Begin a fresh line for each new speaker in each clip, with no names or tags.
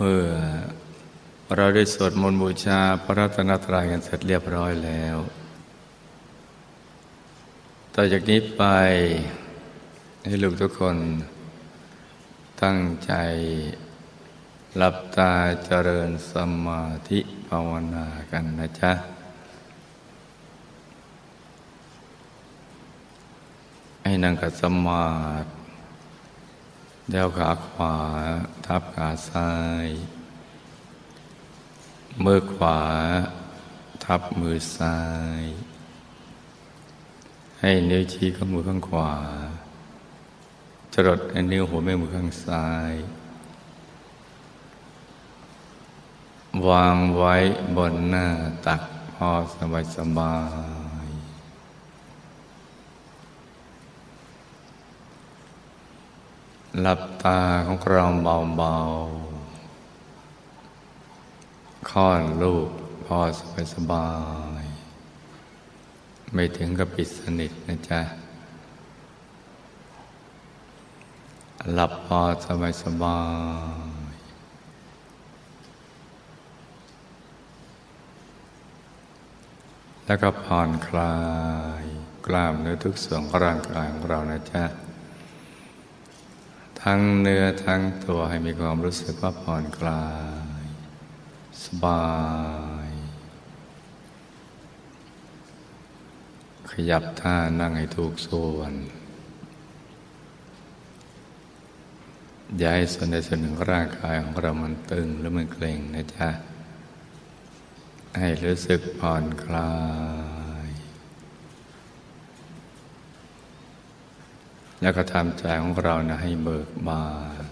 เมื่อเราได้สวดมนต์บูชาพระรัตนตรัยกันเสร็จเรียบร้อยแล้ว ต่อจากนี้ไปให้ลูกทุกคนตั้งใจหลับตาเจริญสมาธิภาวนากันนะจ๊ะ ให้นั่งกัดสมาธิ เดี่ยวขาขวา ทับขาซ้าย มือขวา ทับมือซ้าย ให้นิ้วชี้ข้างมือข้างขวาจรดให้นิ้วหัวแม่มือข้างซ้าย วางไว้บนหน้าตักพอสบายสบาย หลับตาของเราเบาๆค่อนลูกพอสบายสบาย ไม่ถึงกับปิดสนิทนะจ๊ะ หลับพอสบายสบายแล้วก็ผ่อนคลาย กล้ามเนื้อทุกส่วนของร่างกายของเรานะจ๊ะ ทั้งเนื้อทั้งตัวให้มีความรู้สึกว่าผ่อนคลาย สบาย ขยับท่านั่งให้ถูกส่วนย่าให้ส่วนใดส่วนหนึ่งของร่างกายของเรามันตึงหรือมันเกร็งนะจ๊ะ ให้รู้สึกผ่อนคลาย แล้วก็ทำใจของเรานะให้เบิกบาน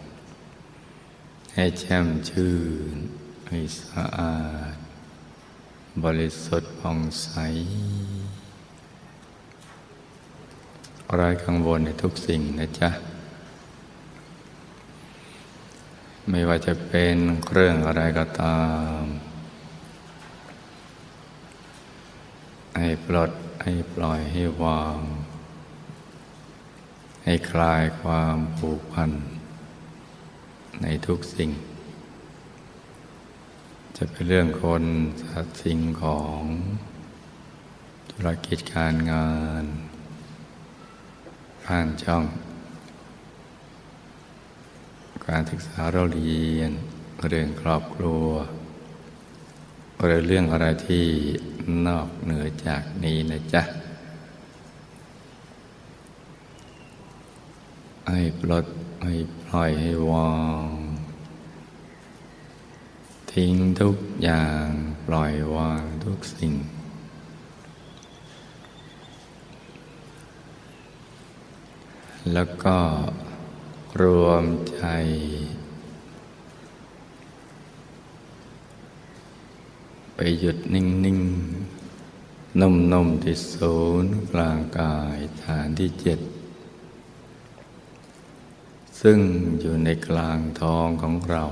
ให้แช่มชื่น ให้สะอาด บริสุทธิ์ผ่องใสไร้กังวลในทุกสิ่งนะจ๊ะ ไม่ว่าจะเป็นเรื่องอะไรก็ตาม ให้ปลดให้ปล่อยให้วาง ให้คลายความผูกพัน ในทุกสิ่ง จะเป็นเรื่องคนสัตว์สิ่งของธุรกิจการงานบ้านช่อง การศึกษาเราเรียนเรื่องครอบครัวหรือเรื่องอะไรที่นอกเหนือจากนี้นะจ๊ะ ให้ปลดให้ปล่อยให้วาง ทิ้งทุกอย่างปล่อยวางทุกสิ่ง แล้วก็รวมใจ ไปหยุดนิ่ง ๆนุ่มๆที่ศูนย์กลางกายฐานที่เจ็ด ซึ่งอยู่ในกลางท้องของเรา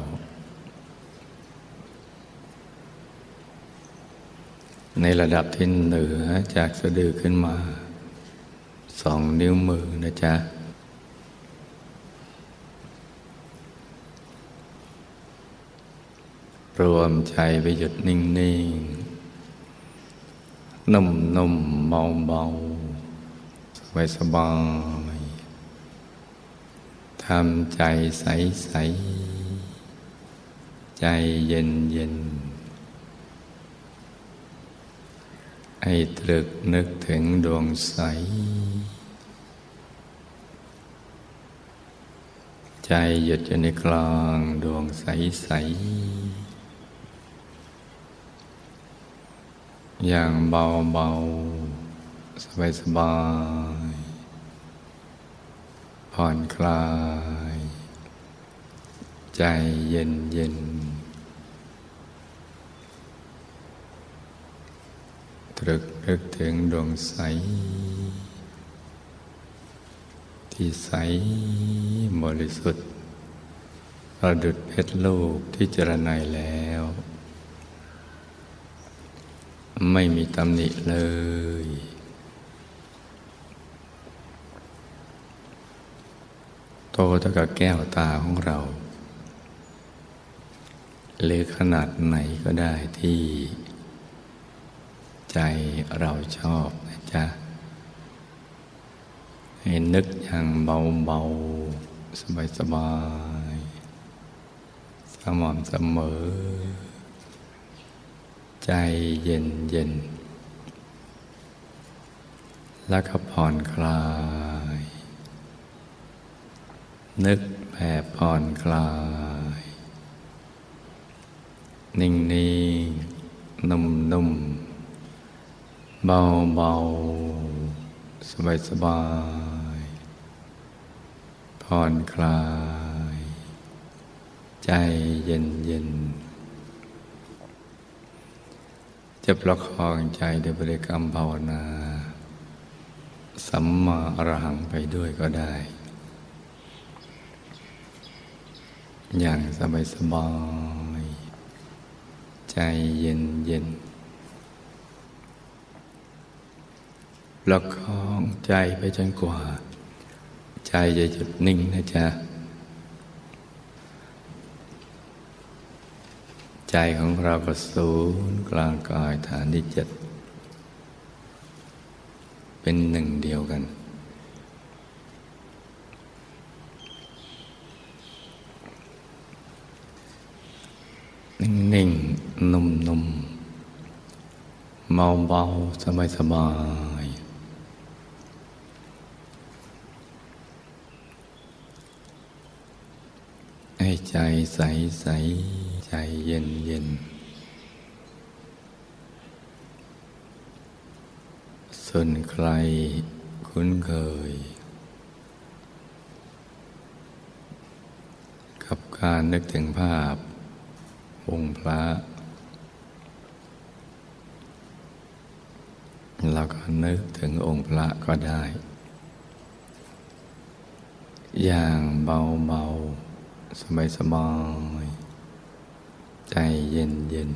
ในระดับที่เหนือจากสะดือขึ้นมาสองนิ้วมือนะจ๊ะ รวมใจไปหยุดนิ่ง ๆ นุ่มนุ่มเบาเบาสบายสบาย ทำใจใสใส ใจเย็นเย็นให้ตรึกนึกถึงดวงใส ใจหยุดอยู่ในกลางดวงใสใส อย่างเบาเบาสบายสบาย ผ่อนคลาย ใจเย็นเย็นตรึกนึกถึงดวงใส ที่ใสบริสุทธิ์ประดุดเพชรลูกที่เจรไนยแล้ว ไม่มีตำหนิเลย โต เท่ากับแก้วตาของเราหรือขนาดไหนก็ได้ที่ ใจเราชอบนะจ๊ะให้นึกอย่างเบาๆ สบายๆ สม่ำเสมอ ใจเย็นเย็นแล้วก็ผ่อนคลาย นึกแบบผ่อนคลาย นิ่งๆนุ่มๆเบาๆสบายๆผ่อนคลาย ใจเย็นเย็นจะประคองใจด้วยบริกรรมภาวนา สัมมาอรหังไปด้วยก็ได้ อย่างสบายสบายๆใจเย็นเย็นๆประคองใจไปจนกว่า ใจจะหยุดนิ่งนะจ๊ะ ใจของเราก็ศูนย์กลางกายฐานที่เจ็ด เป็นหนึ่งเดียวกัน นิ่งๆ นุ่มๆ เบาๆ สบายๆให้ใจใสใสใจเย็นเย็นส่วนใครคุ้นเคย กับการนึกถึงภาพ องค์พระเราก็นึกถึงองค์พระก็ได้ อย่างเบาๆ สบายๆใจเย็นเย็น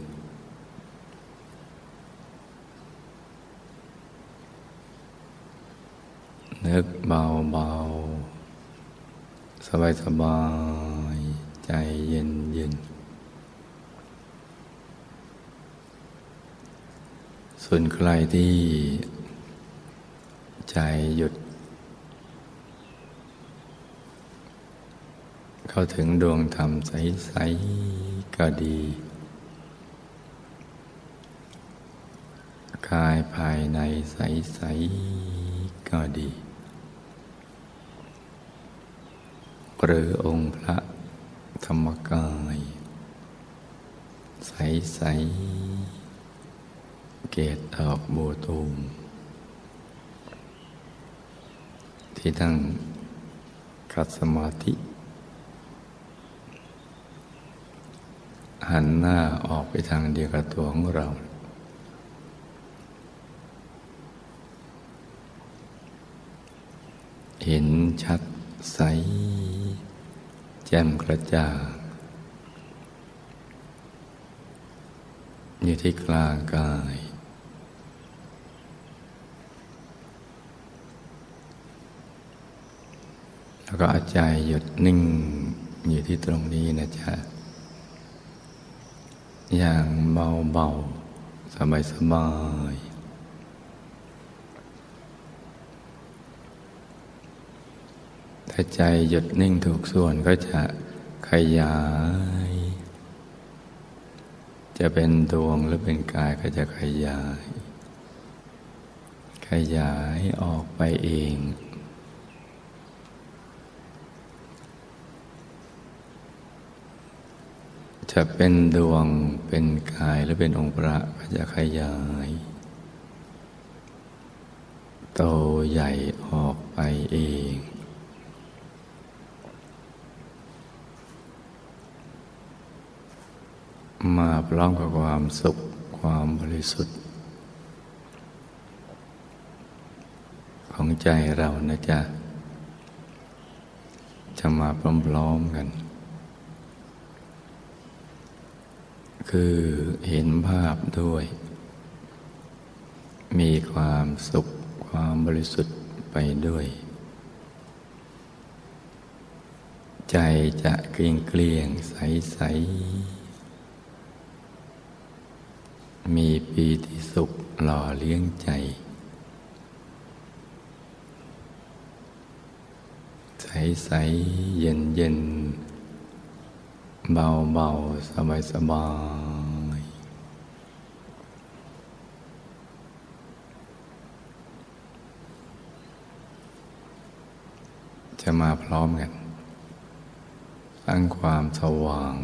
นึกเบาๆสบายๆใจเย็นเย็น ส่วนใครที่ ใจหยุด เข้าถึงดวงธรรมใส ๆ ก็ดี กายภายในใส ๆ ก็ดี หรือองค์พระธรรมกาย ใส ๆ เกตดอกบัวตูม ที่ตั้งคัดสมาธิ หันหน้าออกไปทางเดียวกับตัวของเรา เห็นชัดใส แจ่มกระจ่างอยู่ที่กลางกาย แล้วก็เอาใจหยุดนิ่งอยู่ที่ตรงนี้นะจ๊ะ อย่างเบาเบาสบายสบาย ถ้าใจหยุดนิ่งถูกส่วนก็จะขยาย จะเป็นดวงหรือเป็นกายก็จะขยาย ขยายออกไปเอง จะเป็นดวงเป็นกายหรือเป็นองค์พระก็จะขยาย โตใหญ่ออกไปเอง มาพร้อมกับความสุขความบริสุทธิ์ ของใจเรานะจ๊ะ จะมาพร้อมๆกัน คือเห็นภาพด้วย มีความสุขความบริสุทธิ์ไปด้วย ใจจะเกลียงเกลียงใสใสมีปีติสุขหล่อเลี้ยงใจ ใสใสเย็นเย็น เบาเบาสบายสบายจะมาพร้อมกันสร้างความสว่าง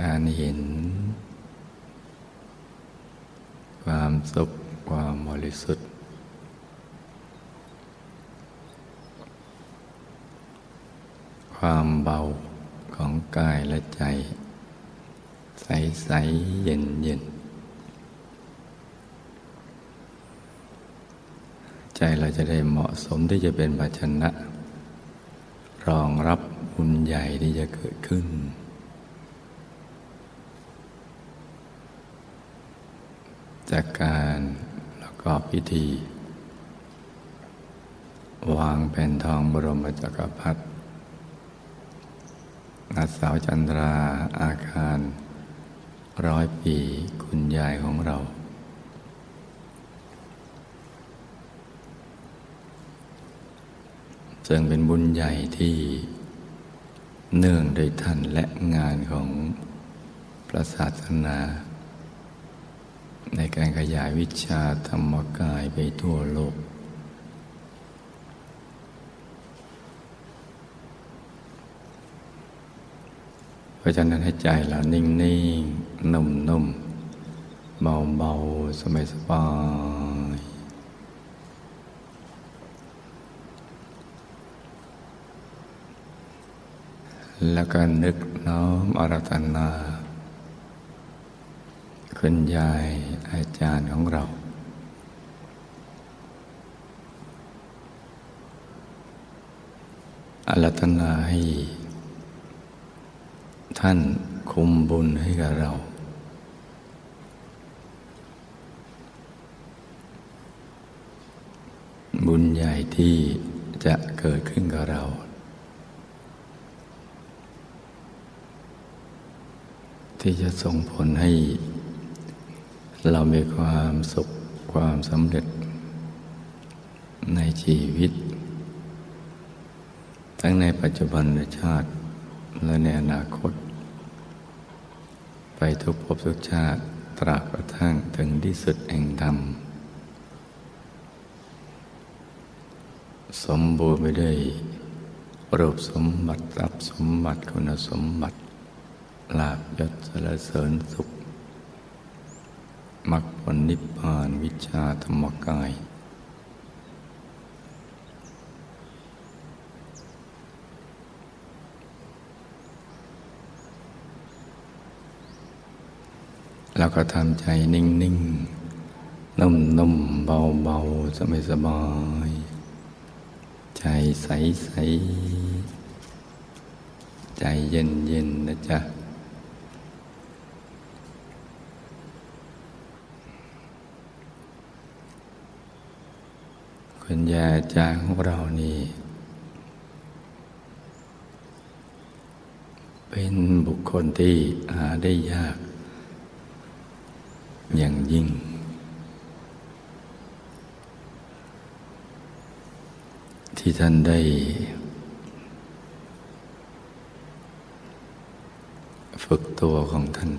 การเห็น ความสุขความบริสุทธิ์ความเบา ของกายและใจ ใสใสเย็นเย็นใจเราจะได้เหมาะสมที่จะเป็นภาชนะ รองรับบุญใหญ่ที่จะเกิดขึ้น จากการประกอบพิธี วางแผ่นทองบรมจักรพรรดิ นัดสาวจันทราอาคาร ร้อยปีคุณยายของเรา ซึ่งเป็นบุญใหญ่ที่เนื่องโดยท่านและงานของพระศาสนา ในการขยายวิชาธรรมกายไปทั่วโลก ราะฉะนั้นให้ใจเรานิ่งนิ่งนุ่มนุ่มเบาเบาสบายสบายแล้วก็นึกน้อมอารัตนาคุณยายอาจารย์ของเราอารัตนาให้ ท่านคุมบุญให้กับเรา บุญใหญ่ที่จะเกิดขึ้นกับเรา ที่จะส่งผลให้ เรามีความสุขความสำเร็จ ในชีวิต ทั้งในปัจจุบันชาติและในอนาคต ทุกภพทุกชาติตราบกระทั่งถึงที่สุดแห่งธรรม สมบูรณ์ไปด้วยรูปสมบัติทรัพสมบัติคุณสมบัติลาบยศสรเสริญสุขมรรคผลนิพพานวิชาธรรมกาย แล้วก็ทำใจนิ่งๆนุ่มๆ เบาๆสบายๆใจใสๆ ใจเย็นๆ นะจ๊ะคุณยาจารย์ของเรานี่ เป็นบุคคลที่หาได้ยาก ยิ่ง ที่ท่านได้ฝึกตัวของท่าน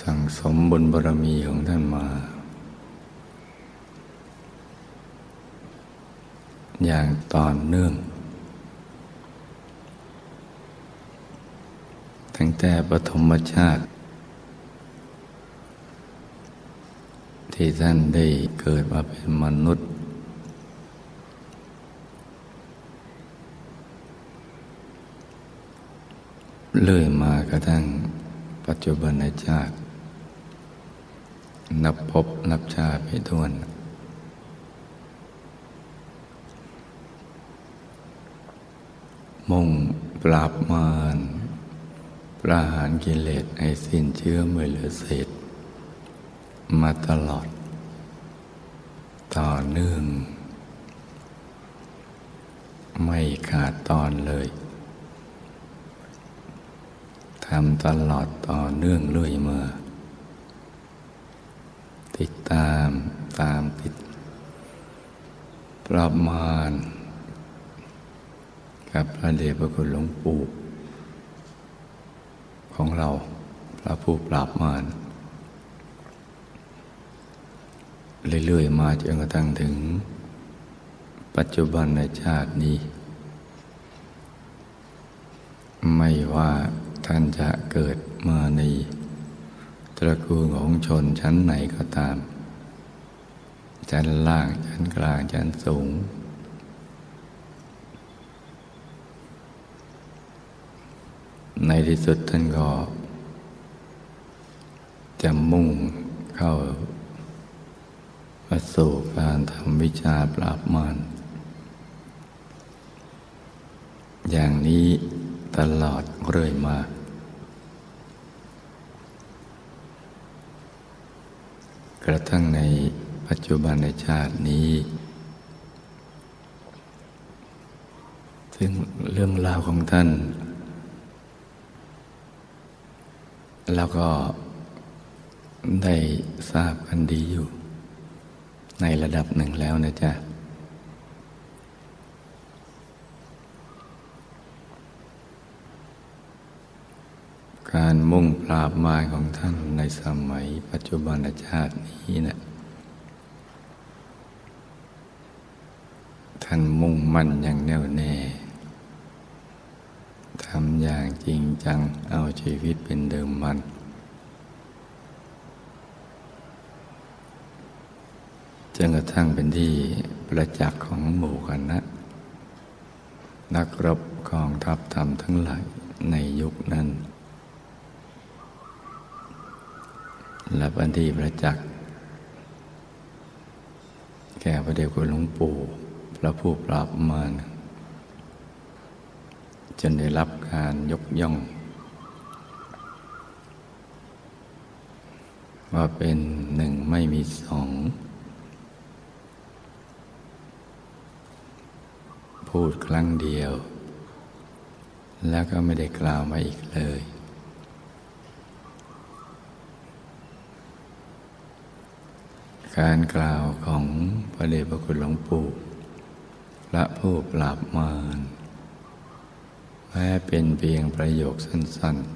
สั่งสมบุญบารมีของท่านมา อย่างต่อเนื่อง ตั้งแต่ปฐมชาติ ที่ท่านได้เกิดมาเป็นมนุษย์ เลื่อยมากระทั่งปัจจุบันในชาติ นับพบนับชาติไม่ถ้วนมุ่งปราบมาร ประหารกิเลสให้สิ้นเชื้อเมื่อเหลือเศษ มาตลอด ต่อเนื่อง ไม่ขาดตอนเลยทำตลอดต่อเนื่องเรื่อยมาติดตามตามติด ประมาณ กับพระเดชพระคุณหลวงปู่ ของเรา พระผู้ปราบมารเรื่อยๆมาจนกระทั่งถึง ปัจจุบันในชาตินี้ ไม่ว่าท่านจะเกิดมาในตระกูลของชนชั้นไหนก็ตาม ชั้นล่างชั้นกลางชั้นสูง ในที่สุดท่านก็ จะมุ่งเข้ามาสู่การทำวิชาปราบมารอย่างนี้ตลอดเรื่อยมา กระทั่งในปัจจุบันในชาตินี้ ซึ่งเรื่องราวของท่าน แล้วก็ได้ทราบกันดีอยู่ ในระดับหนึ่งแล้วนะจ๊ะ การมุ่งปราบมารของท่านในสมัยปัจจุบันชาตินี้เนะี่ยท่านมุ่งมั่นอย่างแน่วแน่ ทำอย่างจริงจังเอาชีวิตเป็นเดิมมัน จนกระทั่งเป็นที่ประจักษ์ของหมู่คณะนักรบกองทัพธรรมทั้งหลายในยุคนั้น และบันทีประจักษ์แก่พระเดชคุณหลวงปู่ พระผู้ปราบมารจนได้รับ การยกย่อง ว่าเป็นหนึ่งไม่มีสองพูดครั้งเดียว แล้วก็ไม่ได้กล่าวมาอีกเลย การกล่าวของพระเดชพระคุณหลวงปู่พระผู้ปราบมาร แม้เป็นเพียงประโยคสั้น ๆ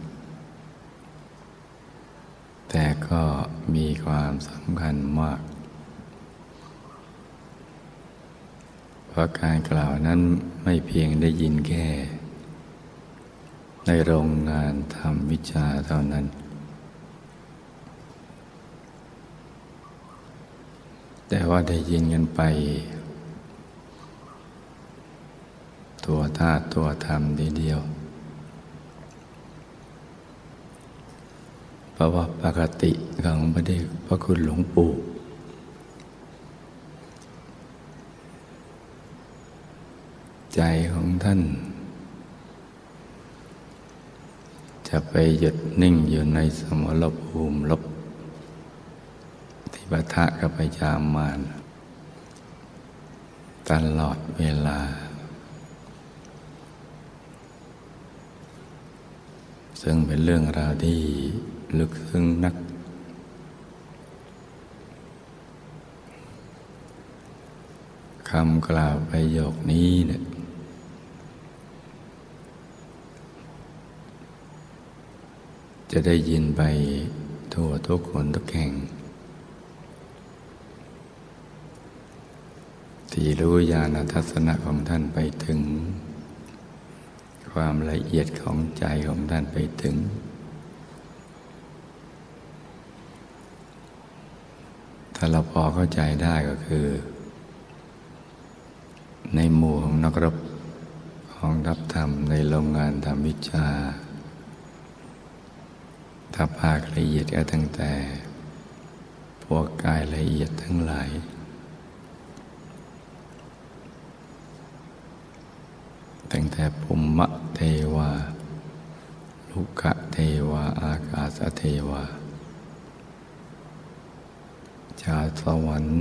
แต่ก็มีความสำคัญมาก เพราะการกล่าวนั้นไม่เพียงได้ยินแค่ ในโรงงานทำวิชาเท่านั้น แต่ว่าได้ยินกันไป ตัวธาตุตัวธรรมทีเดียว เพราะว่าปกติของพระเดชพระคุณหลวงปู่ใจของท่าน จะไปหยุดนิ่งอยู่ในสมรภูมิลบที่ปะทะกับพยามารตลอดเวลา ซึ่งเป็นเรื่องราวที่ลึกซึ้งนัก คำกล่าวประโยคนี้เนี่ยจะได้ยินไปทั่วทุกคนทุกแห่ง ที่รู้ญาณทัศนะของท่านไปถึง ความละเอียดของใจของท่านไปถึง ถ้าเราพอเข้าใจได้ก็คือ ในหมู่ของนักรบของรับธรรมในโรงงานทำวิชาถ้าภาคละเอียดก็ตั้งแต่ พวกกายละเอียดทั้งหลายตั้งแต่ภูมิเทวา ลุกะเทวาอากาศเทวาชาสวรรค์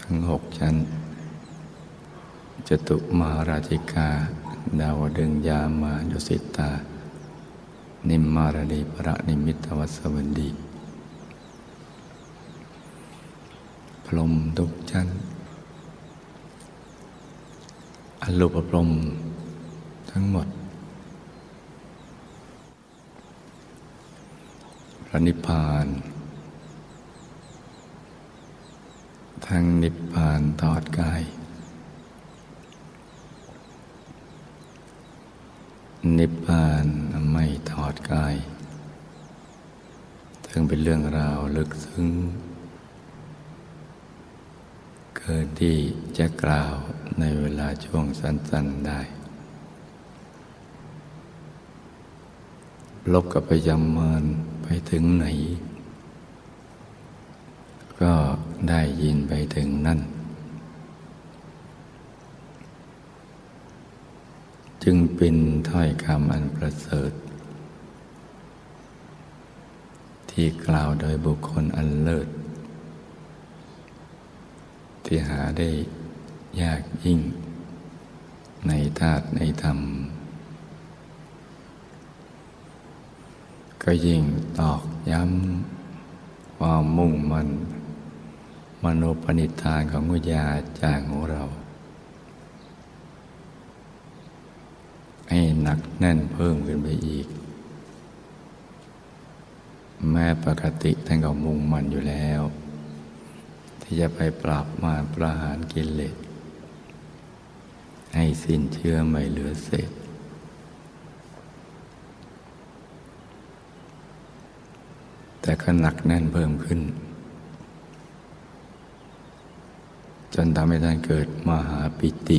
ทั้งหกชั้นจตุมาราชิกา ดาวดึงยามาดุสิตา นิมมารดีประนิมิตวัสวัสดี พรมทุกชั้นอรูปพรมทั้งหมด ระนิพพาน ทั้งนิพพานตอดกาย นิพพานไม่ถอดกาย ซึ่งเป็นเรื่องราวลึกซึ้งเกินที่จะกล่าวในเวลาช่วงสั้นๆได้ ลบกับพยามาร ไปถึงไหน ก็ได้ยินไปถึงนั่น จึงเป็นถ้อยคำอันประเสริฐ ที่กล่าวโดยบุคคลอันเลิศ ที่หาได้ยากยิ่ง ในธาตุในธรรม ก็ยิ่งตอกย้ำความมุ่งมันมโนปณิธานของวิญญาจารย์ของเรา ให้หนักแน่นเพิ่มขึ้นไปอีก แม้ปกติท่านก็มุ่งมันอยู่แล้ว ที่จะไปปราบมารประหารกิเลสให้สิ้นเชื่อไม่เหลือเศษ แต่ก็หนักแน่นเพิ่มขึ้น จนทำให้ท่านเกิดมหาปิติ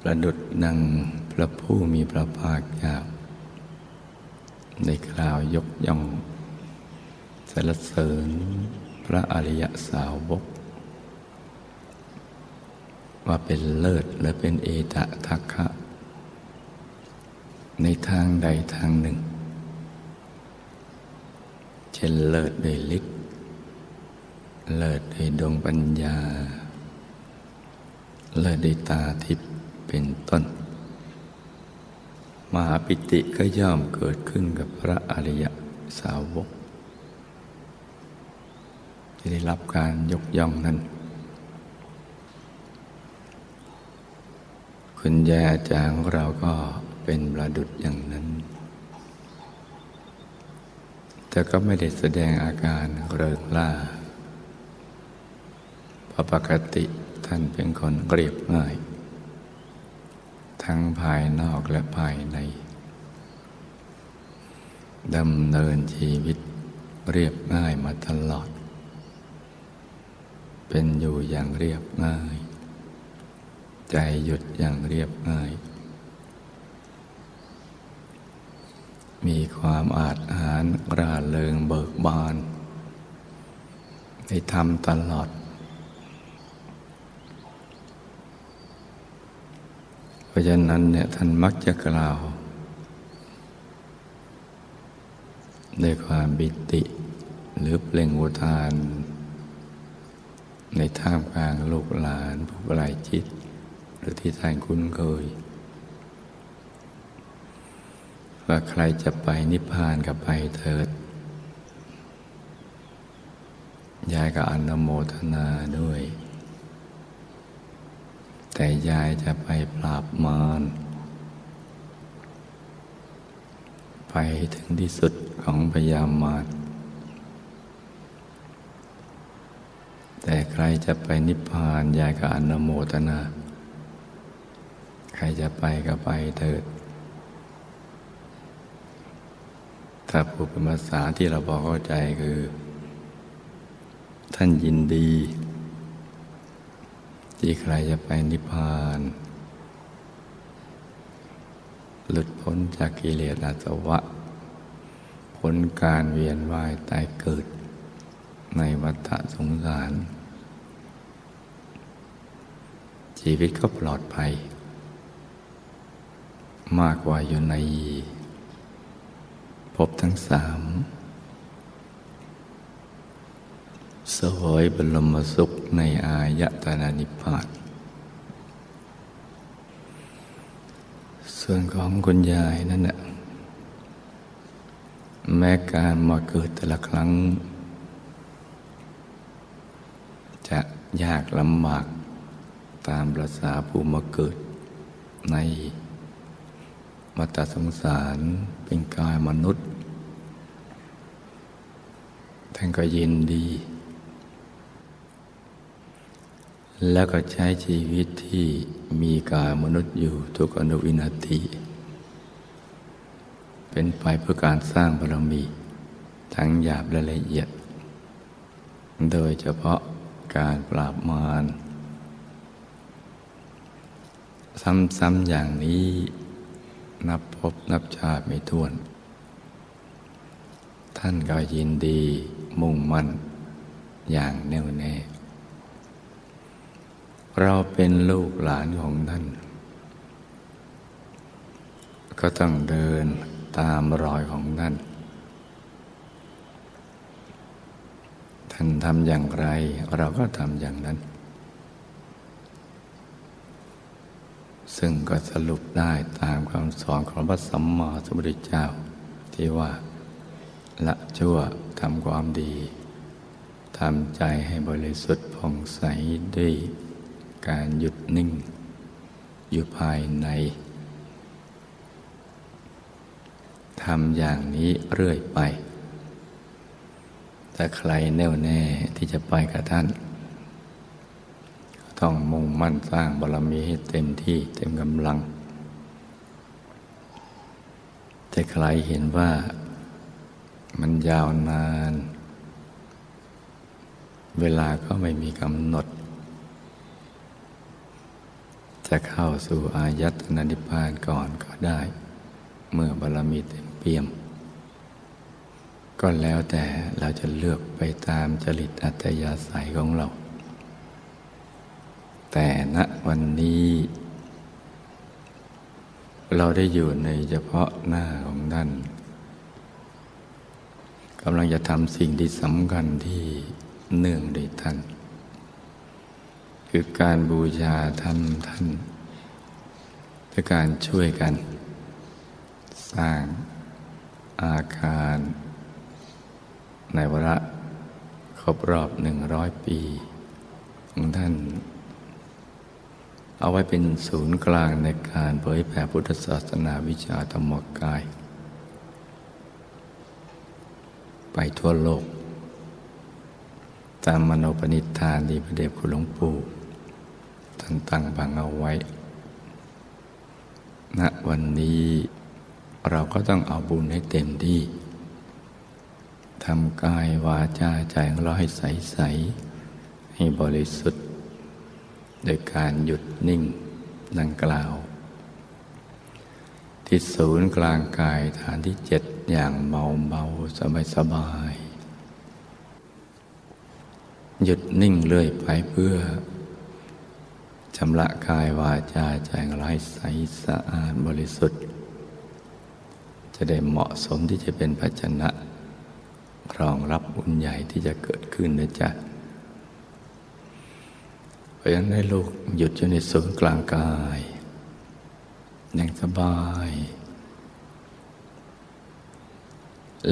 ประดุดดังพระผู้มีพระภาคเจ้าในกล่าวยกย่องสรรเสริญพระอริยสาวก ว่าเป็นเลิศและเป็นเอตทัคคะ ในทางใดทางหนึ่ง ช่นเลิศด้วยฤทธิ์เลิศด้วยดวงปัญญา เลิศด้วยตาทิพย์เป็นต้น มหาปิติก็ย่อมเกิดขึ้นกับพระอริยสาวกที่ได้รับการยกย่องนั้น คุณยายอาจารย์ของเราก็เป็นประดุจอย่างนั้น แต่ก็ไม่ได้แสดงอาการเริงล่าเพราะปกติท่านเป็นคนเรียบง่าย ทั้งภายนอกและภายในดำเนินชีวิตเรียบง่ายมาตลอด เป็นอยู่อย่างเรียบง่าย ใจหยุดอย่างเรียบง่าย มีความอาจหารร่าเริงเบิกบานได้ทำตลอด เพราะฉะนั้นเนี่ยท่านมักจะกล่าวด้วยความบิติ หรือเปล่งอุทาน ในท่ามกลางลูกหลานผู้ไรจิต หรือที่ท่านคุ้นเคย ว่าใครจะไปนิพพานกับไปเถิด ยายก็อนโมทนาด้วย แต่ยายจะไปปราบมารไปถึงที่สุดของพยามารแต่ใครจะไปนิพพานยายก็อนโมทนา ใครจะไปก็ไปเถิด ถ้าพูดเป็นภาษาที่เราพอเข้าใจคือ ท่านยินดี ที่ใครจะไปนิพพาน หลุดพ้นจากกิเลสอาสวะ พ้นการเวียนว่ายตายเกิด ในวัฏสงสาร ชีวิตก็ปลอดภัย มากกว่าอยู่ใน ภพทั้งสามสวยบรมสุขในอายตนะนิพพานส่วนของคุณยายนั่นน่ะแม้การมาเกิดแต่ละครั้ง จะยากลำบากตามประษาผู้มาเกิด ในวัฏสงสารเป็นกายมนุษย์ ท่านก็ยินดี แล้วก็ใช้ชีวิตที่มีกายมนุษย์อยู่ทุกอนุวินาที เป็นไปเพื่อการสร้างบารมี ทั้งหยาบและละเอียด โดยเฉพาะการปราบมารซ้ำๆอย่างนี้นับพบนับชาติไม่ถ้วน ท่านก็ยินดี มุ่งมั่นอย่างแน่วแน่ เราเป็นลูกหลานของท่าน ก็ต้องเดินตามรอยของท่าน ท่านทำอย่างไร เราก็ทำอย่างนั้น ซึ่งก็สรุปได้ตามคำสอนของพระสัมมาสัมพุทธเจ้าที่ว่าละชั่ว ทำความดีทำใจให้บริสุทธิ์ผ่องใสด้วยการหยุดนิ่ง อยู่ภายในทำอย่างนี้เรื่อยไป แต่ใครแน่วแน่ที่จะไปกับท่าน ต้องมุ่งมั่นสร้างบารมีให้เต็มที่เต็มกำลัง แต่ใครเห็นว่า มันยาวนาน เวลาก็ไม่มีกำหนด จะเข้าสู่อายตนะนิพพานก่อนก็ได้ เมื่อบารมีเต็มเปี่ยม ก็แล้วแต่เราจะเลือกไปตามจริตอัตยาศัยของเรา แต่ณวันนี้เราได้อยู่ในเฉพาะหน้าของท่าน กำลังจะทำสิ่งที่สำคัญที่เนื่องด้วยท่าน คือการบูชาท่านท่านด้วยการช่วยกัน สร้างอาคาร ในวระครบรอบหนึ่งร้อยปี ของท่าน เอาไว้เป็นศูนย์กลางในการเผยแผ่พุทธศาสนาวิชาธรรมกาย ไปทั่วโลก ตามมโนปณิธานที่พระเดชคุณหลวงปู่ท่านตั้งบังเอาไว้ ณ วันนี้เราก็ต้องเอาบุญให้เต็มที่ทำกายวาจาใจของเราให้ใสใสให้บริสุทธิ์ โดยการหยุดนิ่งดังกล่าว ที่ศูนย์กลางกายฐานที่เจ็ด อย่างเบาเบาสบายสบาย หยุดนิ่งเรื่อยไปเพื่อชำระกายวาจาใจของเราให้ใสสะอาดบริสุทธิ์ จะได้เหมาะสมที่จะเป็นภาชนะ รองรับบุญใหญ่ที่จะเกิดขึ้นนะจ๊ะเพราะฉะนั้นให้ลูกหยุดอยู่ในศูนย์กลางกายอย่างสบาย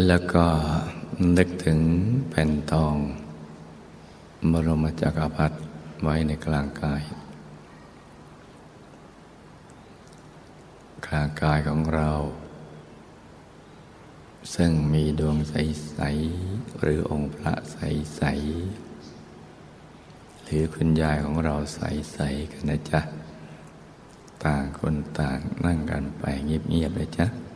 แล้วก็นึกถึงแผ่นทอง บรมจักรพรรดิไว้ในกลางกาย กลางกายของเรา ซึ่งมีดวงใส ๆ หรือองค์พระใส ๆ หรือคุณยายของเราใส ๆ กันนะจ๊ะ ต่างคนต่างนั่งกันไปเงียบ ๆ เลยจ๊ะ